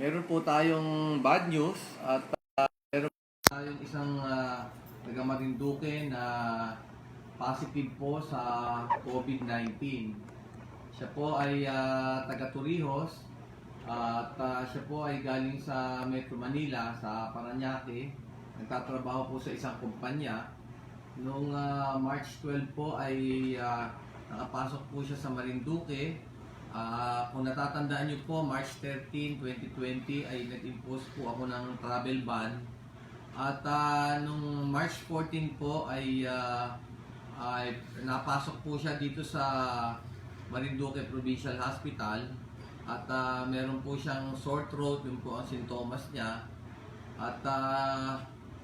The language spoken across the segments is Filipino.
Meron po tayong bad news at uh, meron po tayong isang uh, taga Marinduque na positive po sa COVID-19. Siya po ay uh, taga Torrijos at uh, siya po ay galing sa Metro Manila sa Paranaque. Nagtatrabaho po sa isang kumpanya. Noong uh, March 12 po ay uh, nakapasok po siya sa Marinduque Ah, kung natatandaan niyo po, March 13, 2020 ay nag-impose po ako ng travel ban. At ah, nung March 14 po ay, ah, ay napasok po siya dito sa Marinduque Provincial Hospital. At ah, meron po siyang sore throat, yun po ang sintomas niya. At ah,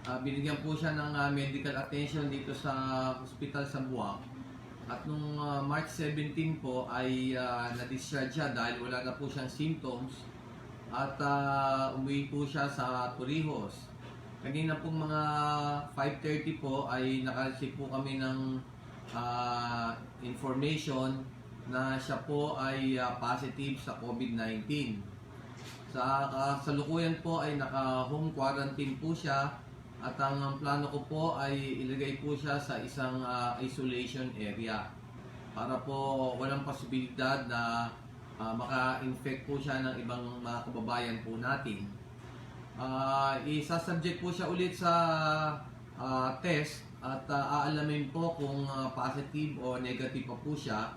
ah, binigyan po siya ng ah, medical attention dito sa hospital sa Buwak. At nung uh, March 17 po ay uh, na-discharge siya dahil wala na po siyang symptoms at uh, umuwi po siya sa Torrijos. Kanina pong mga 5.30 po ay nakareceive po kami ng uh, information na siya po ay uh, positive sa COVID-19. Sa kasalukuyan po ay naka-home quarantine po siya at ang plano ko po ay ilagay po siya sa isang ah, isolation area para po walang posibilidad na ah, maka-infect po siya ng ibang mga kababayan po natin. Ah, isa-subject po siya ulit sa ah, test at ah, aalamin po kung ah, positive o negative pa po siya.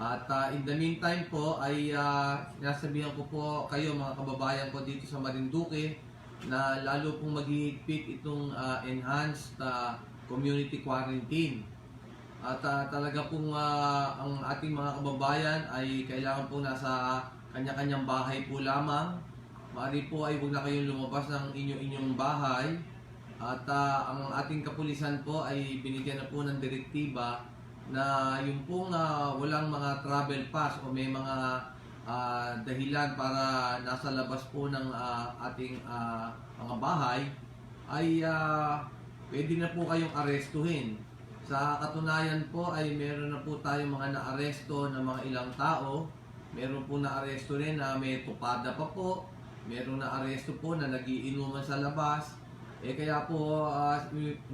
At ah, in the meantime po ay uh, sinasabihan ko po kayo mga kababayan ko dito sa Marinduque na lalo pong maghihigpit itong ah, enhanced ah, community quarantine. At ah, talaga pong ah, ang ating mga kababayan ay kailangan po nasa kanya-kanyang bahay po lamang. Maaari po ay huwag na kayong lumabas ng inyo-inyong bahay. At ah, ang ating kapulisan po ay binigyan na po ng direktiba na yung pong ah, walang mga travel pass o may mga ah, dahilan para nasa labas po ng ah, ating ah, mga bahay ay ah, pwede na po kayong arestuhin. Sa katunayan po ay meron na po tayong mga naaresto na mga ilang tao. Meron po naaresto rin na may tupada pa po. Meron na aresto po na nagiinuman sa labas. Eh kaya po ah,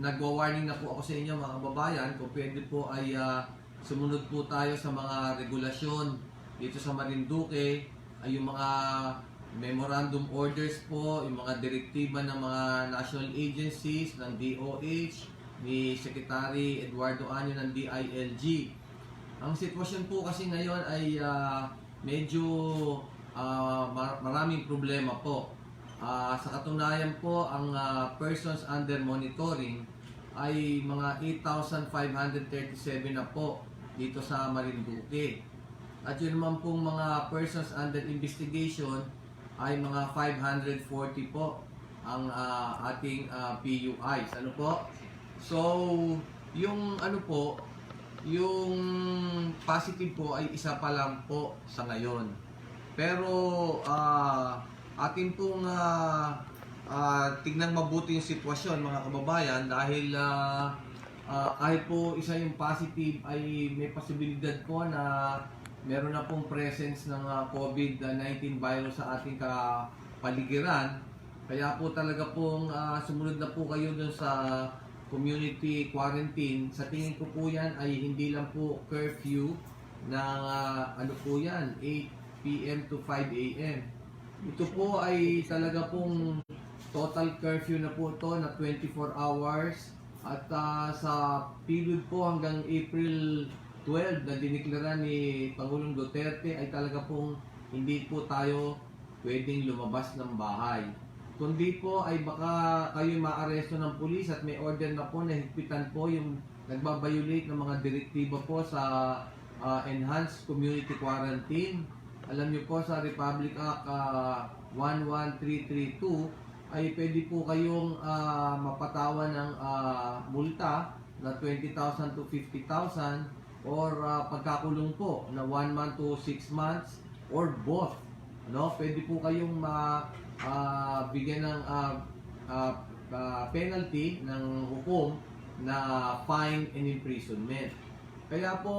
nagwa-warning na po ako sa inyo mga kababayan kung pwede po ay ah, sumunod po tayo sa mga regulasyon dito sa Marinduque ay yung mga memorandum orders po, yung mga direktiba ng mga national agencies ng DOH, ni Secretary Eduardo Anyo ng DILG. Ang sitwasyon po kasi ngayon ay ah, medyo mar- maraming problema po. Ah, sa katunayan po, ang ah, persons under monitoring ay mga 8,537 na po dito sa Marinduque. At yun naman pong mga persons under investigation ay mga 540 po ang ah, ating ah, PUIs. Ano po? So, yung ano po, yung positive po ay isa pa lang po sa ngayon. Pero ah atin pong ah, ah, tignan mabuti yung sitwasyon mga kababayan dahil ah, ah, kahit po isa yung positive ay may posibilidad po na meron na pong presence ng ah, COVID-19 virus sa ating kapaligiran. Kaya po talaga pong ah, sumunod na po kayo dun sa community quarantine. Sa tingin ko po yan ay hindi lang po curfew na ah, ano po yan, 8 p.m. to 5 a.m. Ito po ay talaga pong total curfew na po to na 24 hours at ah, sa period po hanggang April 12 na diniklara ni Pangulong Duterte ay talaga pong hindi po tayo pwedeng lumabas ng bahay. Kundi po ay baka kayo maaresto ng pulis at may order na po na higpitan po yung nagbabiolate ng mga direktiba po sa ah, Enhanced Community Quarantine. Alam niyo po sa Republic Act ah, 11332 ay pwede po kayong ah, mapatawan ng ah, multa na 20,000 to 50,000 or ah, pagkakulong po na 1 month to 6 months or both. No, pwede po kayong ma ah, bigyan ng ah, ah, ah, penalty ng hukom na fine and imprisonment. Kaya po,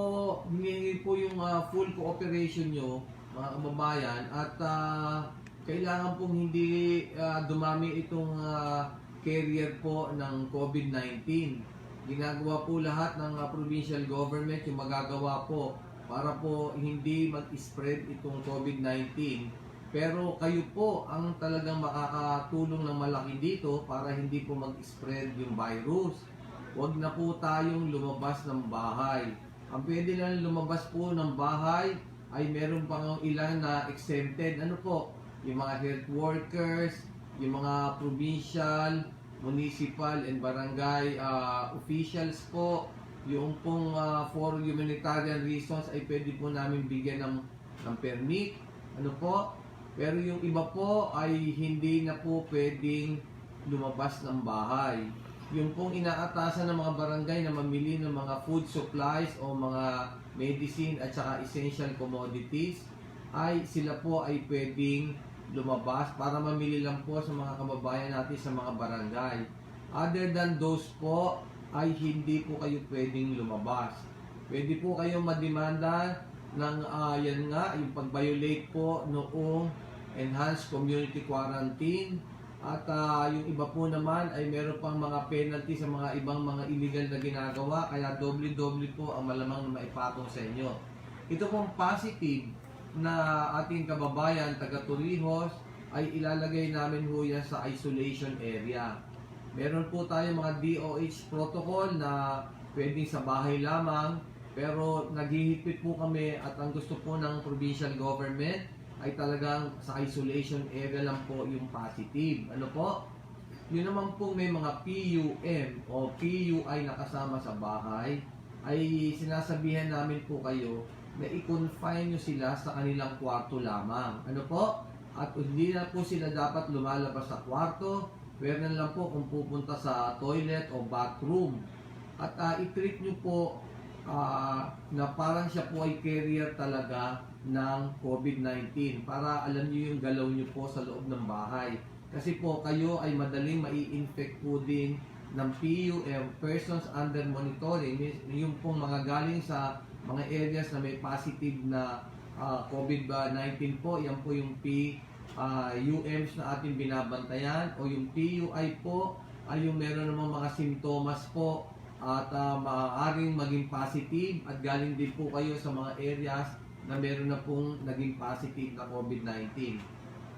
hiningi po yung ah, full cooperation nyo, mga kababayan, at ah, kailangan pong hindi ah, dumami itong ah, carrier po ng COVID-19. Ginagawa po lahat ng ah, provincial government yung magagawa po para po hindi mag-spread itong COVID-19. Pero kayo po ang talagang makakatulong ng malaki dito para hindi po mag-spread yung virus. Huwag na po tayong lumabas ng bahay. Ang pwede lang lumabas po ng bahay ay meron pang ilan na exempted. Ano po? Yung mga health workers, yung mga provincial, municipal, and barangay ah, officials po. Yung pong ah, for humanitarian reasons ay pwede po namin bigyan ng, ng permit. Ano po? Pero yung iba po ay hindi na po pwedeng lumabas ng bahay. Yung pong inaatasan ng mga barangay na mamili ng mga food supplies o mga medicine at saka essential commodities ay sila po ay pwedeng lumabas para mamili lang po sa mga kababayan natin sa mga barangay. Other than those po ay hindi po kayo pwedeng lumabas. Pwede po kayong mademanda ng ah, yan nga, yung pag-violate po noong enhanced community quarantine at ah, yung iba po naman ay meron pang mga penalty sa mga ibang mga illegal na ginagawa kaya doble-doble po ang malamang na maipatong sa inyo. Ito pong positive na ating kababayan taga Torrijos ay ilalagay namin ho yan sa isolation area. Meron po tayo mga DOH protocol na pwedeng sa bahay lamang pero naghihigpit po kami at ang gusto po ng provincial government ay talagang sa isolation area lang po yung positive. Ano po? Yun naman po may mga PUM o PUI na kasama sa bahay ay sinasabihan namin po kayo na i-confine nyo sila sa kanilang kwarto lamang. Ano po? At hindi na po sila dapat lumalabas sa kwarto, pwede lang po kung pupunta sa toilet o bathroom. At ah, i-treat nyo po ah, na parang siya po ay carrier talaga ng COVID-19 para alam niyo yung galaw niyo po sa loob ng bahay. Kasi po kayo ay madaling mai-infect po din ng PUM, persons under monitoring, yung pong mga galing sa mga areas na may positive na ah, COVID-19 po, yan po yung P ah, UMs na ating binabantayan o yung PUI po ay yung meron namang mga simptomas po at ah, maaaring maging positive at galing din po kayo sa mga areas na meron na pong naging positive na COVID-19.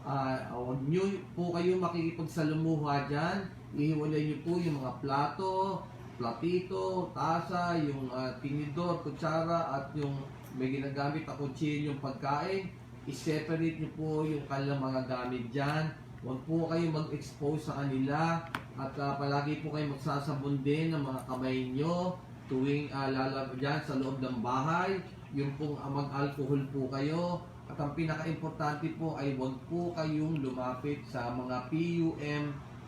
Ah, huwag nyo po kayo makikipagsalamuha dyan. Ihiwalay nyo po yung mga plato, platito, tasa, yung ah, tinidor, kutsara, at yung may ginagamit na kutsilyo yung pagkain. I-separate nyo po yung kanilang mga gamit dyan. Huwag po kayo mag-expose sa kanila. At ah, palagi po kayo magsasabon din ng mga kamay nyo tuwing uh, lalab dyan sa loob ng bahay. Yung pong ah, mag-alcohol po kayo. At ang pinaka-importante po ay huwag po kayong lumapit sa mga PUM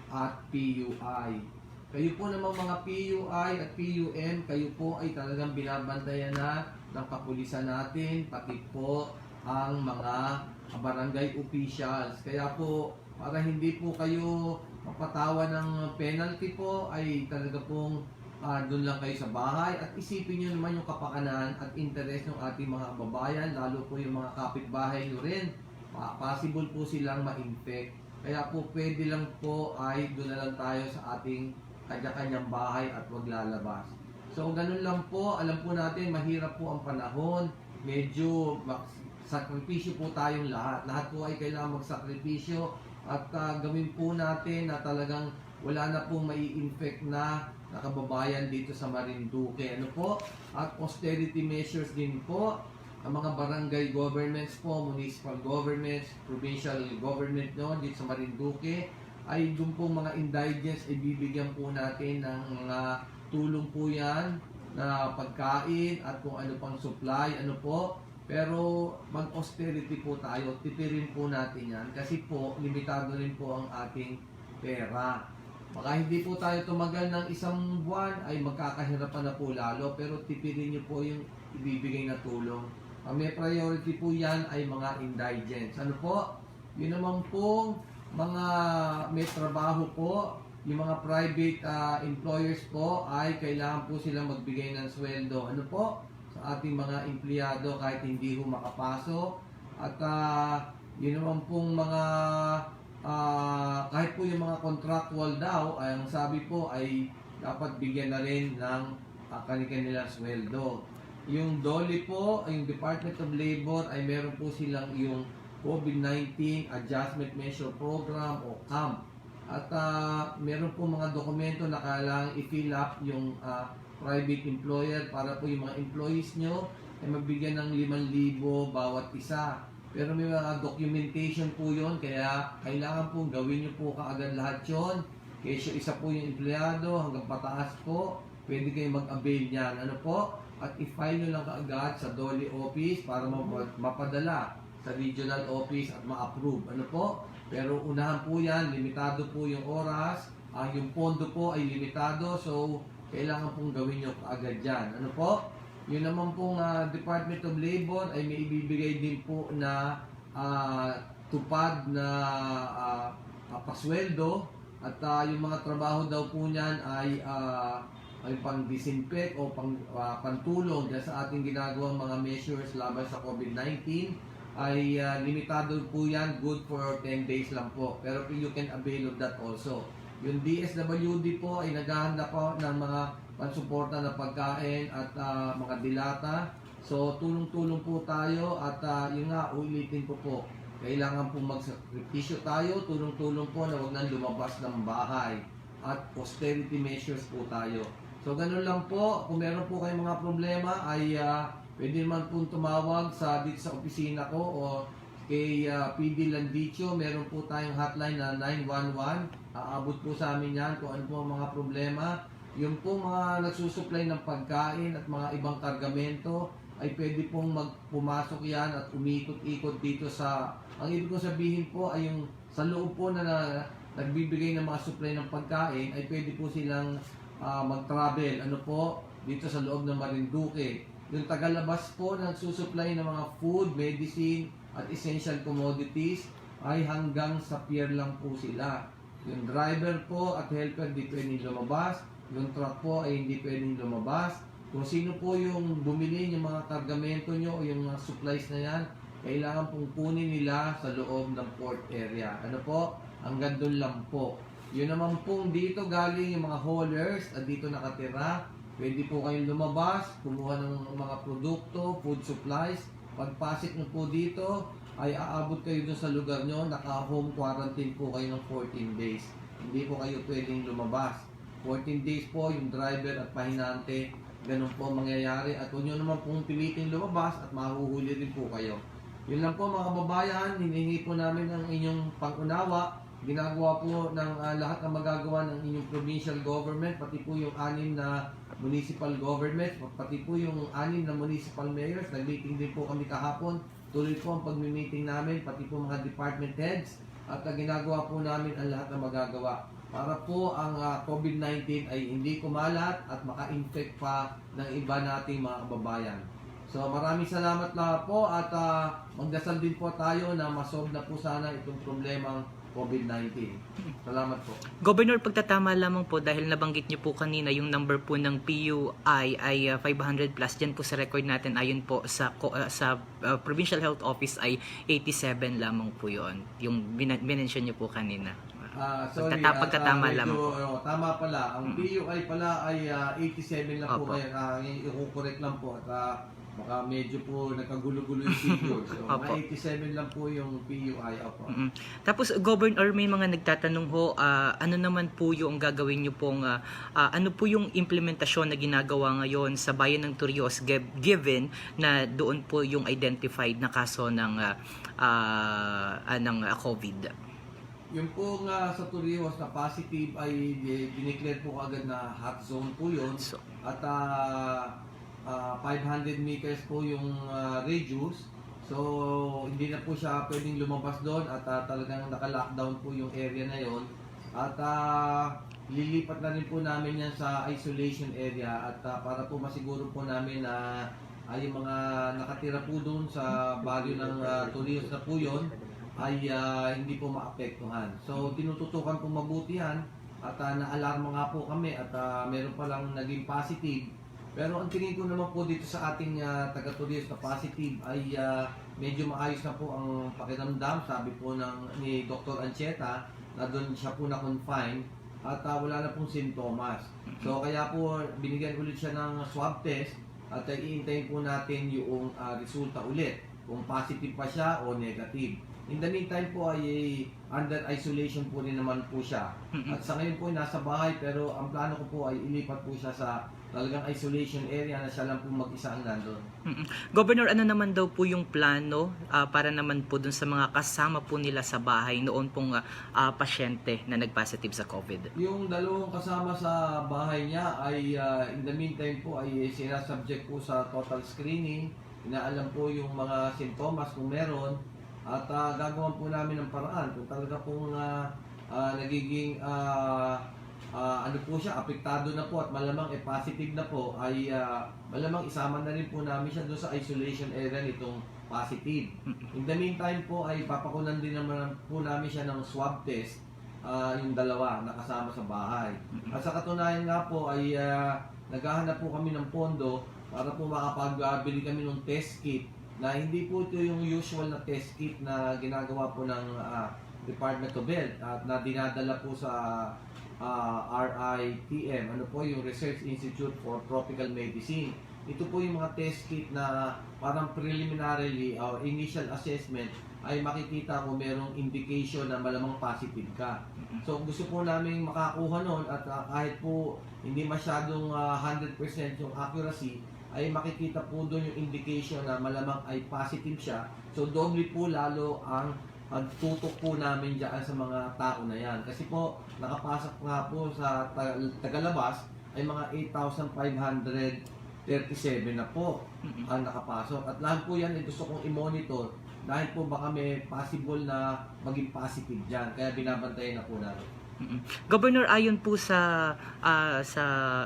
at PUI. Kayo po namang mga PUI at PUM, kayo po ay talagang binabantayan na ng kapulisan natin, pati po ang mga barangay officials. Kaya po, para hindi po kayo mapatawa ng penalty po, ay talaga pong ah, doon lang kayo sa bahay at isipin nyo naman yung kapakanan at interes ng ating mga kababayan, lalo po yung mga kapitbahay nyo rin. Pa- possible po silang ma-infect. Kaya po pwede lang po ay doon na lang tayo sa ating kanya-kanyang bahay at wag lalabas. So ganun lang po, alam po natin mahirap po ang panahon, medyo sakripisyo po tayong lahat. Lahat po ay kailangan magsakripisyo at ah, gawin po natin na talagang wala na pong mai-infect na nakababayan dito sa Marinduque. Ano po? At austerity measures din po ang mga barangay governments po, municipal governments, provincial government no, dito sa Marinduque ay doon po mga indigents ay bibigyan po natin ng mga tulong po yan na pagkain at kung ano pang supply, ano po. Pero mag-austerity po tayo, tipirin po natin yan kasi po limitado rin po ang ating pera. Baka hindi po tayo tumagal ng isang buwan ay magkakahirapan na po lalo pero tipirin niyo po yung ibibigay na tulong. Ang may priority po yan ay mga indigents. Ano po? Yun naman po mga may trabaho po, yung mga private ah, employers po ay kailangan po silang magbigay ng sweldo. Ano po? Sa ating mga empleyado kahit hindi ho makapasok. At ah, Yun naman pong mga ah, kahit po yung mga contractual daw, ay ang sabi po ay dapat bigyan na rin ng uh, kanilang sweldo. Yung DOLE po, yung Department of Labor ay meron po silang yung COVID-19 Adjustment Measure Program o CAMP. At ah, meron po mga dokumento na kailangang i-fill up yung ah, private employer para po yung mga employees nyo ay mabigyan ng 5,000 bawat isa. Pero may mga documentation po yon kaya kailangan po gawin nyo po kaagad lahat yon. Kesyo isa po yung empleyado hanggang pataas po, pwede kayo mag-avail niyan. Ano po? At i-file nyo lang kaagad sa DOLE office para map- mapadala sa regional office at ma-approve. Ano po? Pero unahan po yan, limitado po yung oras, ah, yung pondo po ay limitado, so kailangan pong gawin nyo kaagad yan. Ano po? Yun naman pong ah, Department of Labor ay may ibibigay din po na ah, tupad na ah, ah, pasweldo at ah, yung mga trabaho daw po niyan ay ah, ay pang disinfect o pang ah, pantulong sa ating ginagawang mga measures laban sa COVID-19 ay ah, limitado po yan. Good for 10 days lang po. Pero you can avail of that also. Yung DSWD po ay naghahanda po ng mga pansuporta na pagkain at ah, mga dilata. So tulong-tulong po tayo at ah, yun nga ulitin ko po. Kailangan po magsakripisyo tayo. Tulong-tulong po na huwag nang lumabas ng bahay. At austerity measures po tayo. So ganun lang po, kung meron po kayong mga problema ay ah, pwede naman po tumawag sa dito sa opisina ko o kay ah, PD Landicho, meron po tayong hotline na 911. Aabot po sa amin yan kung ano po ang mga problema. Yung po mga nagsusupply ng pagkain at mga ibang kargamento ay pwede pong magpumasok yan at umikot-ikot dito sa ang ibig kong sabihin po ay yung sa loob po na, na nagbibigay ng mga supply ng pagkain ay pwede po silang ah, mag-travel ano po dito sa loob ng Marinduque. Yung tagalabas po nagsusupply ng mga food, medicine at essential commodities ay hanggang sa pier lang po sila. Yung driver po at helper hindi pwedeng lumabas. Yung truck po ay hindi pwedeng lumabas. Kung sino po yung bumili ng mga kargamento nyo o yung mga supplies na yan, kailangan pong kunin nila sa loob ng port area. Ano po? Hanggang doon lang po. Yun naman pong dito galing yung mga haulers at dito nakatira. Pwede po kayong lumabas, kumuha ng mga produkto, food supplies. Pagpasok nyo po dito, ay aabot kayo dun sa lugar nyo, naka-home quarantine po kayo ng 14 days. Hindi po kayo pwedeng lumabas. 14 days po yung driver at pahinante, ganun po ang mangyayari. At huwag nyo naman pong pilitin lumabas at mahuhuli rin po kayo. Yun lang po mga kababayan, hinihingi po namin ang inyong pangunawa. Ginagawa po ng ah, lahat ng magagawa ng inyong provincial government, pati po yung anim na municipal government, pati po yung anim na municipal mayors. Nag-meeting din po kami kahapon. Tuloy po ang pag-meeting namin, pati po mga department heads. At ah, ginagawa po namin ang lahat ng magagawa para po ang ah, COVID-19 ay hindi kumalat at maka-infect pa ng iba nating mga kababayan. So maraming salamat lahat po at ah, magdasal din po tayo na masolve na po sana itong problemang COVID-19. Salamat po. Governor, pagtatama lamang po dahil nabanggit niyo po kanina yung number po ng PUI ay uh, 500 plus dyan po sa record natin ayon po sa uh, sa uh, Provincial Health Office ay 87 lamang po yon yung binention niyo po kanina. Ah, sorry, Pagtata- at, ah, pagtatama medyo, lamang po. ano, tama pala. Ang Mm. PUI pala ay ah, 87 lang po Opo. ngayon. Ah, i-correct lang po. At ah, baka medyo po nagkagulo-gulo yung figure. So, Opo. mga 87 lang po yung PUI. Opo. Mm. Tapos Governor, may mga nagtatanong ho, ah, ano naman po yung gagawin niyo pong ah, ah, ano po yung implementasyon na ginagawa ngayon sa bayan ng Turios gi- given na doon po yung identified na kaso ng ah, ah, ah, ng ah, COVID. Yung po nga sa Torrijos na positive ay eh, dineclare po agad na hot zone po yun. So, At ah, ah, 500 meters po yung ah, radius. So, hindi na po siya pwedeng lumabas doon at ah, talagang naka-lockdown po yung area na yon. At ah, lilipat na rin po namin yan sa isolation area at ah, para po masiguro po namin na ay yung mga nakatira po doon sa baryo ng uh, Torrijos na po yun ay ah, hindi po maapektuhan. So, tinututukan po mabuti yan at ah, naalarma nga po kami at ah, meron pa lang naging positive Pero ang tingin ko naman po dito sa ating uh, taga-Turios na positive ay ah, medyo maayos na po ang pakiramdam. Sabi po ng ni Dr. Ancheta na doon siya po na-confine at ah, wala na pong sintomas. So kaya po binigyan ulit siya ng swab test at uh, iintayin po natin yung ah, resulta ulit kung positive pa siya o negative. In the meantime po ay eh, under isolation po rin naman po siya. At sa ngayon po ay nasa bahay pero ang plano ko po ay ilipat po siya sa talagang isolation area na siya lang po mag-isa ang nandun. Mm-mm. Governor, ano naman daw po yung plano ah, para naman po dun sa mga kasama po nila sa bahay noon pong ah, ah, pasyente na nag-positive sa COVID? Yung dalawang kasama sa bahay niya ay ah, in the meantime po ay sinasubject po sa total screening. Inaalam po yung mga sintomas kung meron at ah, gagawan po namin ng paraan kung talaga pong ah, ah, nagiging ah, ah, ano po siya, apektado na po at malamang eh, positive na po ay ah, malamang isama na rin po namin siya doon sa isolation area nitong positive. In the meantime po ay papakunan din naman po namin siya ng swab test ah, yung dalawa na kasama sa bahay. At sa katunayan nga po ay ah, naghahanap po kami ng pondo para po makapagbili kami ng test kit na hindi po ito yung usual na test kit na ginagawa po ng ah, Department of Health at na dinadala po sa ah, RITM, ano po yung Research Institute for Tropical Medicine. Ito po yung mga test kit na parang preliminarily or initial assessment ay makikita kung merong indication na malamang positive ka. So gusto po namin makakuha nun at ah, kahit po hindi masyadong ah, 100% yung accuracy ay makikita po doon yung indication na malamang ay positive siya. So doble po lalo ang pagtutok po namin dyan sa mga tao na yan. Kasi po nakapasok nga po sa ta- tagalabas ay mga 8,537 na po ang nakapasok. At lahat po yan ay gusto kong i-monitor dahil po baka may possible na maging positive dyan. Kaya binabantayan na po natin. Governor, ayon po sa ah, sa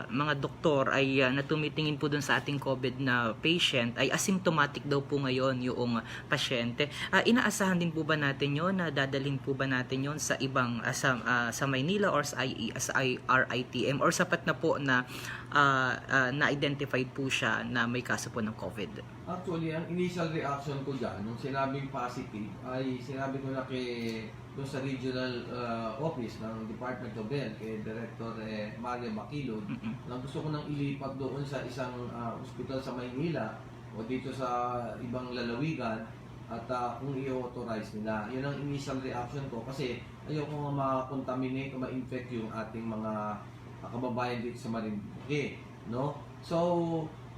mga doktor ay ah, na tumitingin po dun sa ating COVID na patient ay asymptomatic daw po ngayon yung pasyente. Ah, inaasahan din po ba natin yon na dadalhin po ba natin yon sa ibang ah, sa, ah, sa Maynila or sa IE sa RITM or sapat na po na ah, ah, na-identified po siya na may kaso po ng COVID? Actually, ang initial reaction ko dyan, nung sinabing positive, ay sinabi ko na kay doon sa regional uh, office ng Department of Health, kay Director eh, Mario Maquilod, Mm-mm. na gusto ko nang ilipat doon sa isang uh, hospital sa Maynila o dito sa ibang lalawigan at uh, kung i-authorize nila. Yun ang initial reaction ko kasi ayoko nga ma-contaminate o ma-infect yung ating mga uh, kababayan dito sa Marinduque. No? So,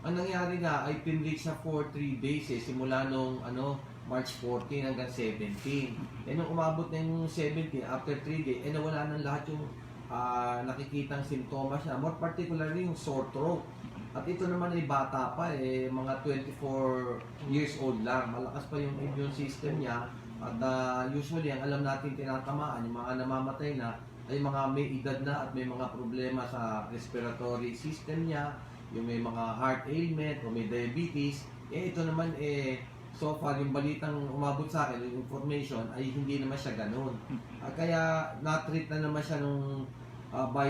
ang nangyari nga ay pinrich siya for 3 days eh, simula nung ano, March 14 hanggang 17. Eh nung umabot na yung 17, after 3 days, eh nawala na lahat yung ah, nakikitang simptomas niya. More particularly yung sore throat. At ito naman ay bata pa eh, mga 24 years old lang. Malakas pa yung immune system niya. At ah, usually, ang alam natin tinatamaan, yung mga namamatay na, ay mga may edad na at may mga problema sa respiratory system niya, yung may mga heart ailment o may diabetes. Eh ito naman eh, so far yung balitang umabot sa akin, yung information, ay hindi naman siya ganun. Ah, kaya na-treat na naman siya nung ah, by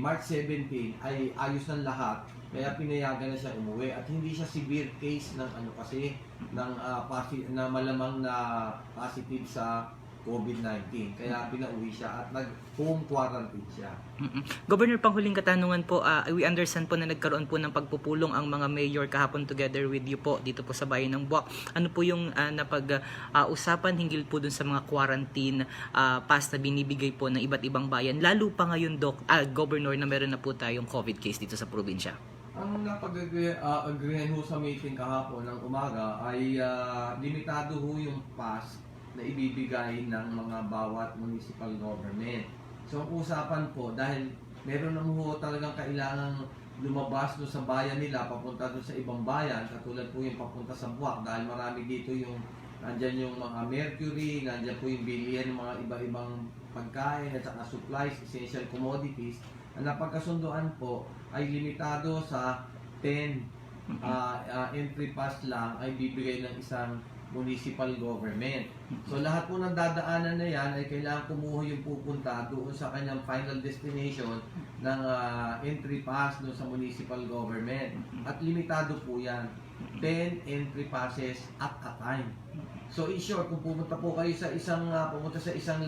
March 17 ay ayos ng lahat. Kaya pinayagan na siya umuwi at hindi siya severe case ng ano kasi ng ah, posi- na malamang na positive sa COVID-19. Kaya pinauwi siya at nag-home quarantine siya. Mm-mm. Governor, panghuling katanungan po, ah, we understand po na nagkaroon po ng pagpupulong ang mga mayor kahapon together with you po dito po sa bayan ng Buwak. Ano po yung ah, napag-usapan hinggil po dun sa mga quarantine ah, pass na binibigay po ng iba't ibang bayan, lalo pa ngayon, Doc, ah, Governor, na meron na po tayong COVID case dito sa probinsya? Ang napag-agreehan ho sa meeting kahapon ng umaga ay ah, limitado ho yung pass na ibibigay ng mga bawat municipal government. So ang usapan po, dahil meron naman ho talagang kailangang lumabas doon sa bayan nila, papunta doon sa ibang bayan, katulad po yung papunta sa Buwak, dahil marami dito yung, nandyan yung mga mercury, nandyan po yung bilihan ng mga iba-ibang pagkain at saka supplies, essential commodities, ang napagkasunduan po ay limitado sa 10 ah, ah, entry pass lang ay bibigay ng isang municipal government. So lahat po ng dadaanan na yan ay kailangan kumuha yung pupunta doon sa kanyang final destination ng ah, entry pass doon sa municipal government. At limitado po yan. 10 entry passes at a time. So in short, kung pumunta po kayo sa isang ah, pumunta sa isang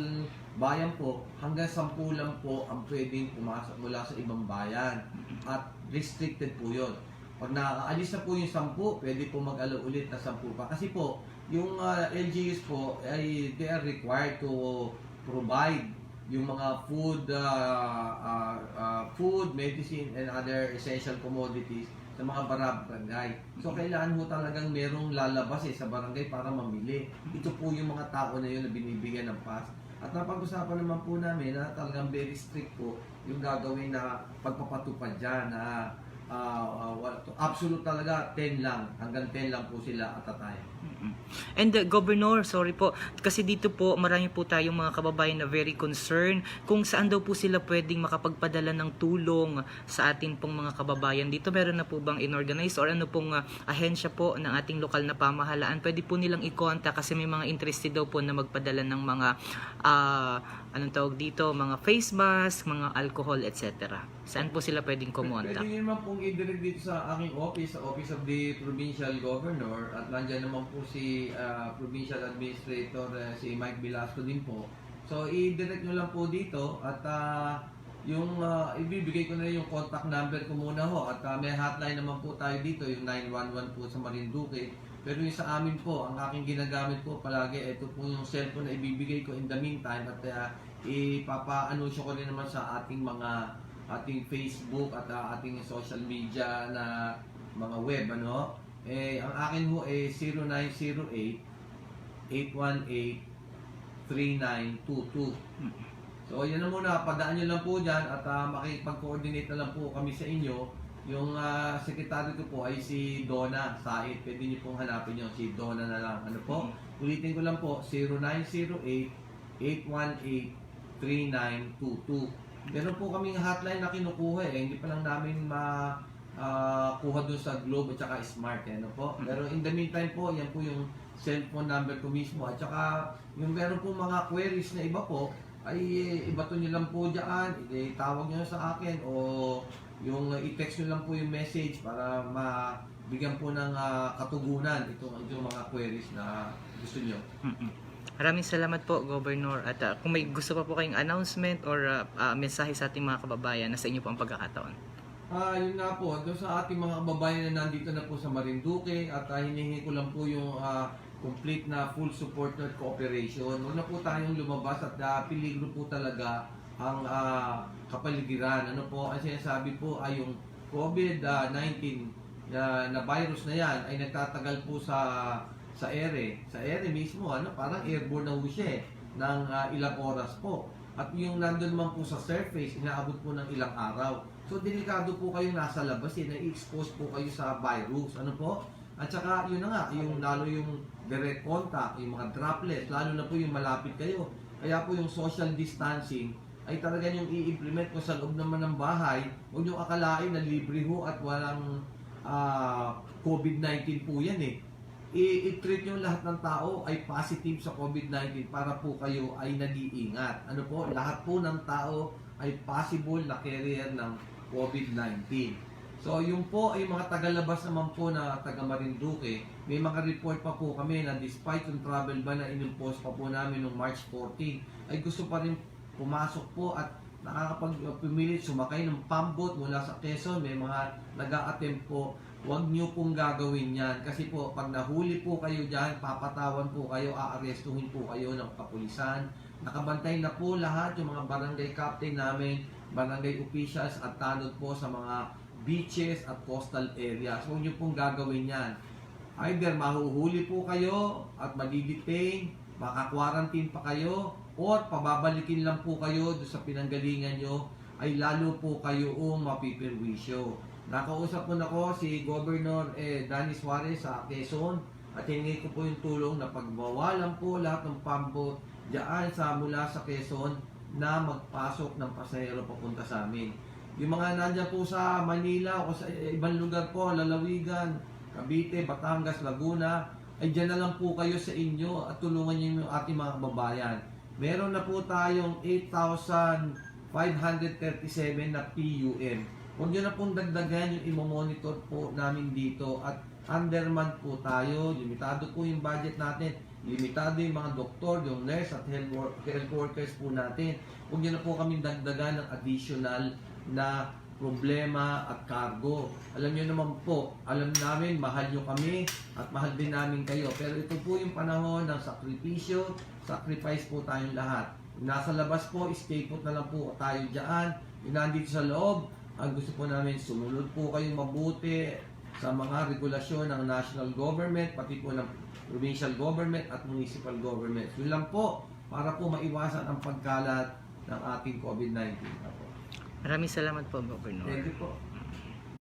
bayan po, hanggang 10 lang po ang pwedeng pumasok mula sa ibang bayan. At restricted po 'yon. Pag nakaalis na po yung 10, pwede po mag-allow ulit na 10 pa. Kasi po, yung ah, LGUs po ay they are required to provide yung mga food ah, ah, ah, food, medicine and other essential commodities sa mga barangay. So kailangan mo talagang merong lalabas eh sa barangay para mamili. Ito po yung mga tao na yun na binibigyan ng pass. At napag-usapan naman po namin na talagang very strict po yung gagawin na pagpapatupad dyan na ah, wala- absolute talaga 10 lang. Hanggang 10 lang po sila at a time. And uh, Governor, sorry po, kasi dito po marami po tayong mga kababayan na very concerned kung saan daw po sila pwedeng makapagpadala ng tulong sa atin pong mga kababayan. Dito meron na po bang inorganize or ano pong uh, ahensya po ng ating lokal na pamahalaan? Pwede po nilang i-contact kasi may mga interested daw po na magpadala ng mga ah, anong tawag dito, mga face mask, mga alcohol, etc. Saan po sila pwedeng kumonta? Pwede naman pong i-direct dito sa aking office, sa Office of the Provincial Governor at nandyan naman po si ah, Provincial Administrator eh, si Mike Velasco din po. So i-direct nyo lang po dito at ah, yung ah, ibibigay ko na yung contact number ko muna ho at ah, may hotline naman po tayo dito yung 911 po sa Marinduque. Pero yung sa amin po, ang aking ginagamit po palagi, ito po yung cellphone na ibibigay ko in the meantime at uh, ipapa-anunsyo ko rin naman sa ating mga ating Facebook at uh, ating social media na mga web ano? Eh ang akin ho eh 0908 818 3922 So yan na muna, padaan nyo lang po dyan at uh, makipag-coordinate na lang po kami sa inyo. Yung uh, sekretary ko po ay si Donna Said. Pwede nyo pong hanapin yun, si Donna na lang. Ano po? Ulitin ko lang po, 0908-818-3922. Meron po kaming hotline na kinukuha eh. Hindi pa lang namin ma ah, kuha dun sa Globe at saka Smart. Eh, ano po? Pero in the meantime po, yan po yung cellphone number ko mismo. At saka yung meron po mga queries na iba po, ay eh, ibato nyo lang po dyan, itawag nyo sa akin o yung uh, i-text nyo lang po yung message para mabigyan po ng ah, katugunan itong, itong mga queries na gusto nyo. Mm-mm. Maraming salamat po, Governor. At uh, kung may gusto pa po kayong announcement or uh, uh, mensahe sa ating mga kababayan, nasa inyo po ang pagkakataon. Ah, yun nga po, doon sa ating mga kababayan na nandito na po sa Marinduque at uh, hinihingi ko lang po yung ah, complete na full support at cooperation. Huwag na po tayong lumabas at uh, peligro po talaga ang ah, kapaligiran. Ano po, ang sinasabi po ay yung COVID-19 na, na virus na yan ay nagtatagal po sa sa ere. Sa ere mismo, ano, parang airborne na po siya eh, ng ah, ilang oras po. At yung nandun naman po sa surface, inaabot po ng ilang araw. So, delikado po kayong nasa labas eh, na-expose po kayo sa virus. Ano po? At saka, yun na nga, yung lalo yung direct contact, yung mga droplets, lalo na po yung malapit kayo. Kaya po yung social distancing ay talaga yung i-implement ko sa loob naman ng bahay. Huwag nyo akalain na libre ho at walang ah, COVID-19 po yan eh. I-treat nyo lahat ng tao ay positive sa COVID-19 para po kayo ay nag-iingat. Ano po, lahat po ng tao ay possible na carrier ng COVID-19. So, yung po ay mga tagalabas naman po na taga Marinduque, may mga report pa po kami na despite yung travel ban na inimpose pa po namin noong March 14, ay gusto pa rin pumasok po at nakakapag-pumilit sumakay ng pambot mula sa Quezon. May mga nag attempt po. Huwag nyo pong gagawin yan. Kasi po, pag nahuli po kayo dyan, papatawan po kayo, aarestuhin po kayo ng kapulisan. Nakabantay na po lahat yung mga barangay captain namin, barangay officials at tanod po sa mga beaches at coastal areas. Huwag nyo pong gagawin yan. Either mahuhuli po kayo at madidetain, maka-quarantine pa kayo, or pababalikin lang po kayo doon sa pinanggalingan nyo, ay lalo po kayo ang mapipirwisyo. Nakausap po na ko si Governor eh, Danny Suarez sa Quezon at hingi ko po yung tulong na pagbawalan po lahat ng pambot diyan sa mula sa Quezon na magpasok ng pasahero papunta sa amin. Yung mga nandyan po sa Manila o sa ibang lugar po, Lalawigan, Cavite, Batangas, Laguna, ay dyan na lang po kayo sa inyo at tulungan niyo yung ating mga kababayan. Meron na po tayong 8,537 na PUM. Huwag nyo na pong dagdagan yung imo-monitor po namin dito at under month po tayo, limitado po yung budget natin, limitado yung mga doktor, yung nurse at health, work, health workers po natin. Huwag nyo na po kami dagdagan ng additional na problema at cargo. Alam nyo naman po, alam namin, mahal nyo kami at mahal din namin kayo. Pero ito po yung panahon ng sakripisyo, sacrifice po tayong lahat. Nasa labas po, stay put na lang po tayo dyan. Yung nandito sa loob, ang gusto po namin, sumunod po kayong mabuti sa mga regulasyon ng national government, pati po ng provincial government at municipal government. Yun lang po, para po maiwasan ang pagkalat ng ating COVID-19. Maraming salamat po, Governor. Thank you po.